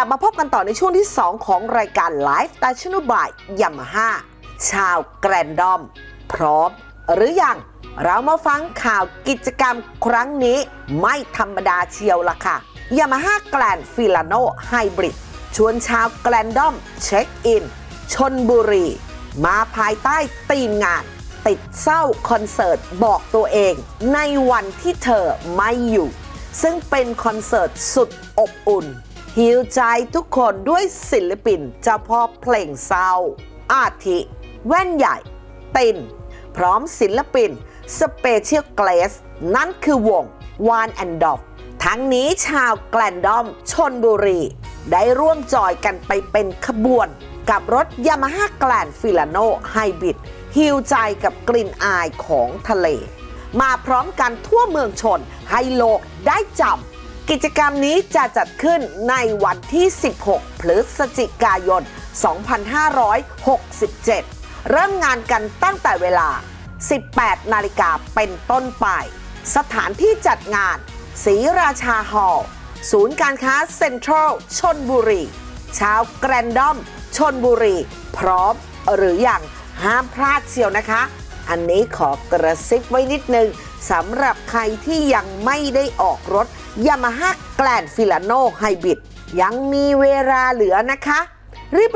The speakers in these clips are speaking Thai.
ับมาพบกันต่อในช่วงที่ 2 ของรายการ Live s t a t i o n b y Yamaha ชาวแกรนดอม พร้อม หรือยังเรามาฟังข่าวกิจกรรมครั้งนี้ไม่ธรรมดาเชียวล่ะค่ะ Yamaha Grand Filano Hybrid ชวนชาวแกรนดอมเช็คอิน ชนบุรี มาภายใต้ธีมงาน ติดเศร้าคอนเสิร์ตบอกตัวเอง ในวันที่เธอไม่อยู่ ซึ่งเป็นคอนเสิร์ตสุดอบอุ่น ฮิวใจทุกคนด้วยศิลปินเจ้าพ่อเพลงเศร้า อาทิ แว่นใหญ่ ติน พร้อมศิลปินสเปเชียลเกรสนั่นคือวงวานแอนดอฟทั้งนี้ชาวแกลนดอมชนบุรี ได้ร่วมจอยกันไปเป็นขบวน กับรถยามาฮ่าแกลนฟิลาโนไฮบริดฮิวใจกับกลิ่นอายของทะเล มาพร้อมกันทั่วเมืองชนให้โลกได้จำ กิจกรรมนี้จะจัดขึ้นในวันที่ 16 พฤศจิกายน 2567 เริ่มงานกันตั้งแต่เวลา 18 นาฬิกาเป็นต้นไป สถานที่จัดงานศรีราชาฮอลล์ศูนย์การค้าเซ็นทรัลชนบุรี ชาวแกรนดอมชนบุรี พร้อมหรืออย่างห้ามพลาดเชียวนะคะ อันนี้ขอกระซิบไว้นิดนึงสำหรับใครที่ยังไม่ได้ออกรถ Yamaha Grand Filano Hybrid ยังมีเวลาเหลือนะคะ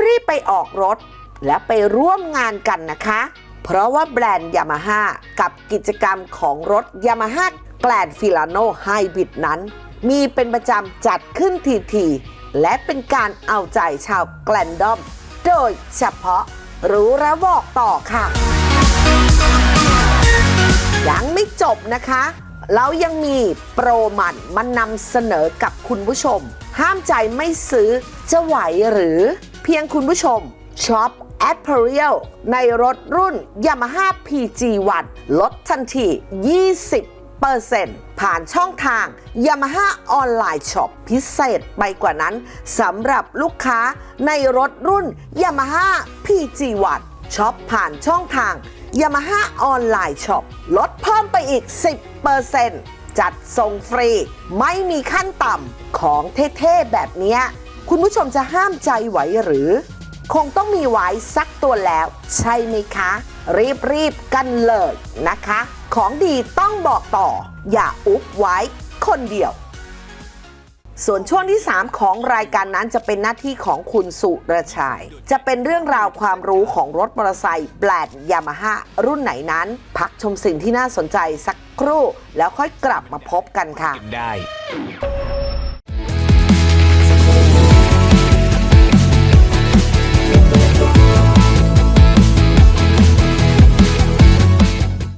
รีบ ๆ ไปออกรถ และไปร่วมงานกันนะคะ เพราะว่าแบรนด์ Yamaha กับกิจกรรมของรถ Yamaha Grand Filano Hybrid นั้น มีเป็นประจำจัดขึ้นทีๆและเป็นการเอาใจชาวแกลนดอม โดยเฉพาะรู้แล้วบอกต่อค่ะ ยังไม่จบนะคะเรายังมีโปรมันมานำเสนอกับคุณผู้ชม ห้ามใจไม่ซื้อจะไหวหรือเพียงคุณผู้ชมช็อป a p p a r e l ในรถรุ่น Yamaha PG1 ลดทันที 20%ผ่านช่องทาง Yamaha Online Shop พิเศษไปกว่านั้นสำหรับลูกค้าในรถรุ่น Yamaha PG1 ช็อปผ่านช่องทาง Yamaha Online Shop ลดเพิ่มไปอีก 10%จัดส่งฟรี ไม่มีขั้นต่ำของเท่ ๆ แบบนี้ คุณผู้ชมจะห้ามใจไหวหรือ คงต้องมีไว้สักตัวแล้ว ใช่ไหมคะ รีบ ๆ กันเลยนะคะ ของดีต้องบอกต่อ อย่าอุบไว้คนเดียว ส่วนช่วงที่ 3 ของรายการนั้นจะเป็นหน้าที่ของคุณสุรชัย จะเป็นเรื่องราวความรู้ของรถมอเตอร์ไซค์แบรนด์ยามาฮ่ารุ่นไหนนั้น พักชมสิ่งที่น่าสนใจสักครู่ แล้วค่อยกลับมาพบกันค่ะได้